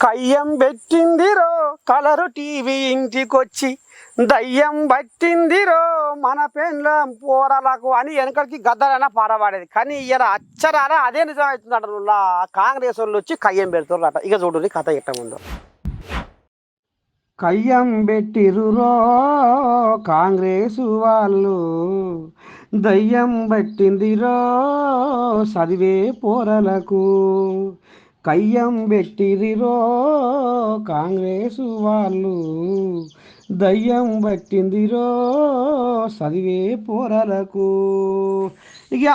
కయ్యం పెట్టిందిరో colour TV ఇంటికొచ్చి దయ్యం పట్టిందిరో మన పెండ్లం పోరలకు అని వెనకడికి గద్దరైనా పాడబడేది కానీ ఇయ్యాల అచ్చరాల అదే నిజం కాంగ్రెస్ వాళ్ళు వచ్చి కయ్యం పెడుతున్నారట ఇక చూడండి కథ ఇట్ట ముందు కయ్యం పెట్టిరురో కాంగ్రెస్ వాళ్ళు దయ్యం పట్టిందిరో చదివే పోరలకు. కయ్యం పెట్టిరిరో కాంగ్రెస్ వాళ్ళు. దయ్యం పట్టిందిరో చదివే పోరలకు. ఇక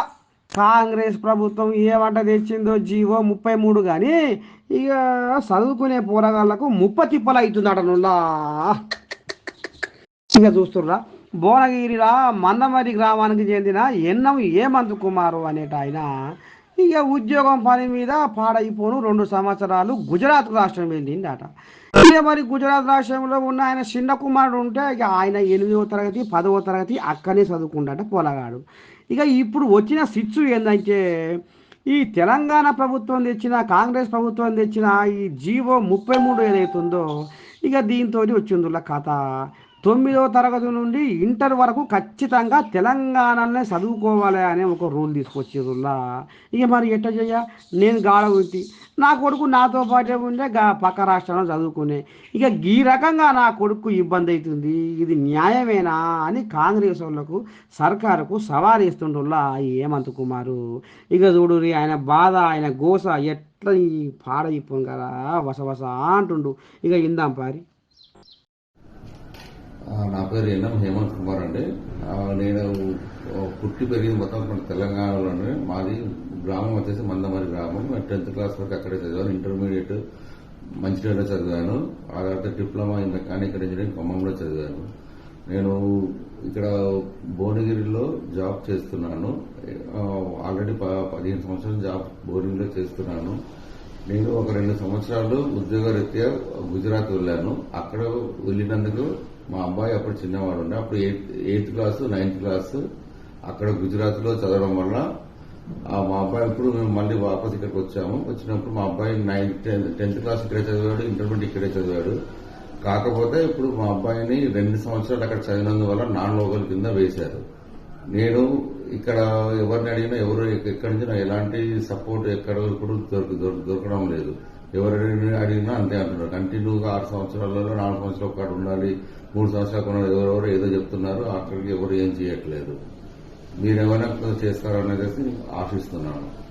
కాంగ్రెస్ ప్రభుత్వం ఏమంట తెచ్చిందో జీవో ముప్పై మూడు కానీ ఇక చదువుకునే పోరగాళ్ళకు ముప్ప తిప్పలు అవుతుందట నుల్లా. ఇక చూస్తుర్రా భువనగిరిరా మందమరి గ్రామానికి చెందిన ఎన్నం ఏమంతు కుమారు అనేట ఆయన. ఇక ఉద్యోగం పని మీద పాడైపోను. రెండు సంవత్సరాలు గుజరాత్ రాష్ట్రం వెళ్ళిండట ఇక మరి గుజరాత్ రాష్ట్రంలో ఉన్న ఆయన చిన్న కుమారుడు ఉంటే ఇక ఆయన ఎనిమిదవ తరగతి పదవ తరగతి అక్కనే చదువుకుంటాట పొలగాడు. ఇక ఇప్పుడు వచ్చిన సిచ్చు ఏంటంటే ఈ తెలంగాణ ప్రభుత్వం తెచ్చిన కాంగ్రెస్ ప్రభుత్వం తెచ్చిన ఈ జీవో ముప్పై మూడు ఏదైతుందో ఇక దీంతో వచ్చిందిలా కథ. తొమ్మిదో తరగతి నుండి ఇంటర్ వరకు ఖచ్చితంగా తెలంగాణలోనే చదువుకోవాలి అనే ఒక రూల్ తీసుకొచ్చేదిలా ఇక మరి ఎట్ట చేయ? నేను గాడగుంటి నా కొడుకు నాతో పాటే ఉండే గా పక్క రాష్ట్రంలో చదువుకునే. ఇక ఈ రకంగా నా కొడుకు ఇబ్బంది అవుతుంది ఇది న్యాయమేనా అని కాంగ్రెస్ వాళ్ళకు సర్కారుకు సవాల్ ఇస్తుండ్రులా ఏమంత హేమంత్ కుమారు. ఇక చూడు ఆయన బాధ ఆయన గోస ఎట్లా ఈ పాడైపోను కదా వసవస అంటుండు. ఇక ఇందాం పారి. నా పేరు ఎన్ఎం హేమంత్ కుమార్ అండి. నేను పుట్టి పెరిగింది మొత్తం మన తెలంగాణలోనే మాది గ్రామం వచ్చేసి మందమరి గ్రామం. టెన్త్ క్లాస్ వరకు అక్కడే చదివాను. ఇంటర్మీడియట్ మంచిర్యాలలో చదివాను. ఆ తర్వాత డిప్లొమా ఇన్ మెకానికల్ ఇంజనీరింగ్ ఖమ్మంలో చదివాను. నేను ఇక్కడ భువనగిరిలో జాబ్ చేస్తున్నాను. ఆల్రెడీ ప- పదిహేను సంవత్సరాలు జాబ్ భువనగిరిలో చేస్తున్నాను. నేను ఒక రెండు సంవత్సరాలు ఉద్యోగరీత్యా గుజరాత్ వెళ్ళాను. అక్కడ వెళ్ళినందుకు మా అబ్బాయి అప్పుడు చిన్నవాడు ఉండే. అప్పుడు eighth eighth class ninth class అక్కడ గుజరాత్లో చదవడం వల్ల ఆ మా అబ్బాయి ఇప్పుడు మేము మళ్ళీ వాపస్ ఇక్కడికి వచ్చాము. వచ్చినప్పుడు మా అబ్బాయి నైన్త్ టెన్త్ క్లాస్ ఇక్కడే చదివాడు ఇంటర్మీడియట్ ఇక్కడే చదివాడు. కాకపోతే ఇప్పుడు మా అబ్బాయిని రెండు సంవత్సరాలు అక్కడ చదివినందువల్ల నాన్ లోకల్ కింద వేశారు. నేను ఇక్కడ ఎవరిని అడిగినా ఎవరు ఎక్కడి నుంచి ఎలాంటి సపోర్ట్ ఎక్కడ కూడా దొరికి దొరకడం లేదు. ఎవరిని అడిగినా అంతే అంటున్నారు. కంటిన్యూగా ఆరు సంవత్సరాలలో నాలుగు సంవత్సరాలు ఒకటి ఉండాలి మూడు సంవత్సరాలు ఉండాలి ఎవరెవరు ఏదో చెప్తున్నారు అక్కడికి ఎవరు ఏం చేయట్లేదు. మీరేమైనా చేస్తారనేది ఆశిస్తున్నాను.